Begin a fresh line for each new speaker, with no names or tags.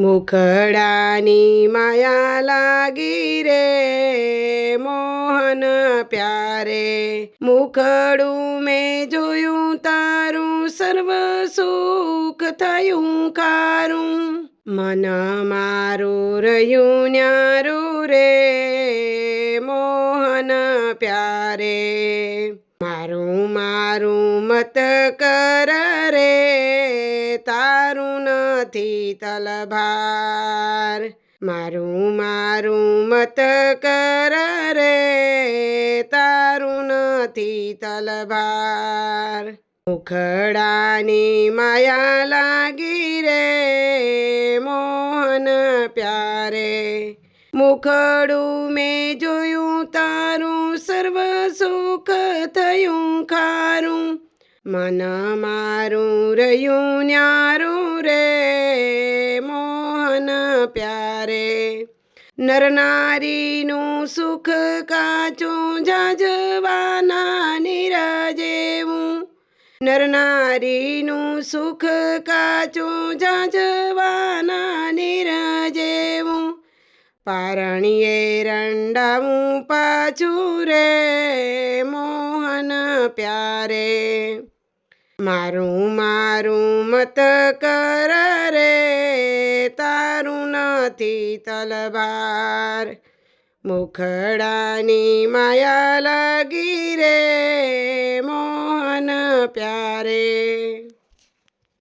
મુખડાની માયા લાગી રે, મોહન પ્યારે. મુખડું મેં જોયું, તારું સર્વ સુખ થયું કારું મન મારું રહ્યું ન્યારું રે, મોહન પ્યારે. મારું મારું મત કર નથી તલભાર મારું મારું મત કર રે, તારું નથી તલભાર મુખડાની માયા લાગી રે, મોહન પ્યારે. મુખડું મેં જોયું, તારું સર્વ સુખ થયું, ખારું. મન મારું રહ્યું, ન્યારું રે. મોહન પ્યારે. નરનારીનું સુખ કાચું જાજવાના નિરજેવું નરનારીનું સુખ કાચું જાજવાના નિરજેવું પારણીએ રંડાવું પાછું રે મોહન પ્યારે. મારું મારું મત કર તારું નથી તલવાર. મુખડાની માયા લગી રે મોહન પ્યારે.